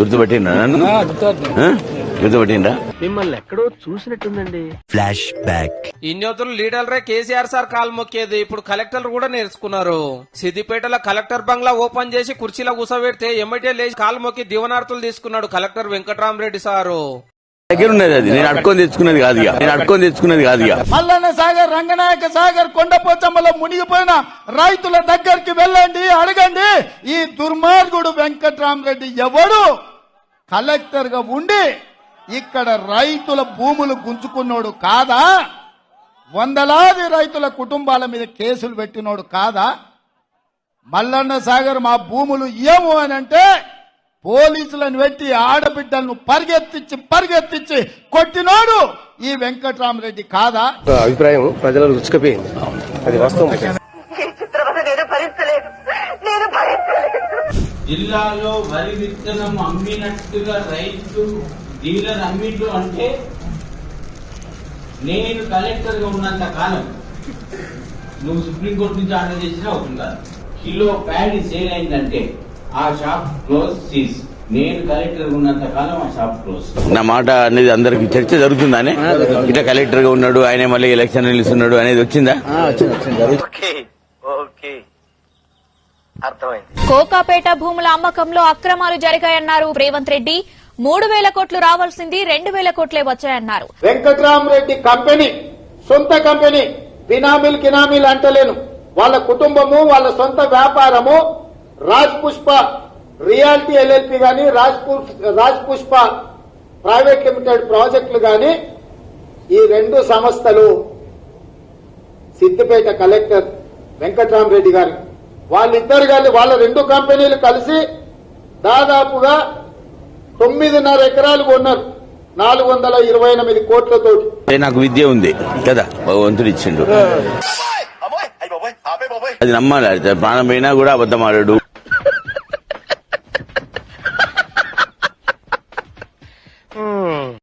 గుర్తుపట్టిండ్రా? నన్ను మిమ్మల్ని ఎక్కడో చూసినట్టుందండి. ఫ్లాష్ బ్యాక్ ఇన్యోతులు లీడర్లే కేసీఆర్ సార్ కాలు మొక్కేది. ఇప్పుడు కలెక్టర్లు కూడా నేర్చుకున్నారు. సిద్దిపేటలో కలెక్టర్ బంగ్లా ఓపెన్ చేసి కుర్చీలో కూసబెడితే ఎమ్మటే లేచి కాలు మొక్కి దివనార్తులు తీసుకున్నాడు కలెక్టర్ వెంకటరామరెడ్డి సారు. దగ్గర ఉన్నది అది. నేను అడుకొని తెచ్చుకున్నది కాదు ఇక. నేను అడుకొని తెచ్చుకున్నది కాదు ఇక. మల్లన్న సాగర్ రంగనాయక సాగర్ కొండపోచమ్మలో మునిగిపోయిన రైతుల దగ్గరికి వెళ్ళండి అడగండి. ఈ దుర్మార్గుడు వెంకట్రామరెడ్డి ఎవడు? కలెక్టర్గా ఉండి ఇక్కడ రైతుల భూములు గుంజుకున్నోడు కాదా? వందలాది రైతుల కుటుంబాల మీద కేసులు పెట్టినోడు కాదా? మల్లన్న సాగర్ మా భూములు ఏమో అని అంటే పోలీసులను పెట్టి ఆడబిడ్డలను పరిగెత్తించి పరిగెత్తించి కొట్టినోడు ఈ వెంకట్రామరెడ్డి కాదా? అభిప్రాయం ప్రజలను రుచికపోయింది అది వాస్తవం ఈ చిత్రవద నేను భరించలేను నేను భరించలేను జిల్లాలో వరి విత్తనం అమ్మినట్టుగా రైతు డీలర్ అమ్మిండు అంటే నేను కలెక్టర్గా ఉన్నంత కాలం నువ్వు సుప్రీంకోర్టు నుంచి ఆర్డర్ చేసినా అవుతుంది కిలో ప్యాడీ సేల్ అయిందంటే ఆ షాప్ క్లోజ్ సీజ్. నేను కలెక్టర్గా ఉన్నంత కాలం ఆ షాప్ క్లోజ్. నా మాట అనేది అందరికి చర్చ జరుగుతుందానే? ఇట్లా కలెక్టర్గా ఉన్నాడు ఆయన మళ్ళీ ఎలక్షన్ నిలుస్తున్నాడు అనేది వచ్చిందా? Okay okay. అర్థమైంది. కోకాపేట భూముల అమ్మకంలో అక్రమాలు జరిగాయన్నారు రేవంత్ రెడ్డి. మూడు వేల కోట్లు రావాల్సింది రెండు వేల కోట్లే వచ్చాయన్నారు. వెంకట్రామరెడ్డి కంపెనీ సొంత కంపెనీ బినామీలు కినామీలు అంటలేను. వాళ్ళ కుటుంబము వాళ్ళ సొంత వ్యాపారము రాజ్ పుష్ప రియాలిటీ ఎల్ఎల్పి గాని రాజ్ పుష్ప ప్రైవేట్ లిమిటెడ్ ప్రాజెక్టులు గాని ఈ రెండు సంస్థలు సిద్దిపేట కలెక్టర్ వెంకట్రామరెడ్డి గారు వాళ్ళిద్దరు కలిసి వాళ్ళ రెండు కంపెనీలు కలిసి దాదాపుగా తొమ్మిదిన్నర ఎకరాలు కొన్నారు. నాలుగు వందల ఇరవై ఎనిమిది కోట్లతోటి. ఏ నాకు విద్య ఉంది. కదా? భగవంతుడు ఇచ్చిండు. అది నమ్మాలి. ప్రాణం పోయినా కూడా అబద్ధం ఆడాడు.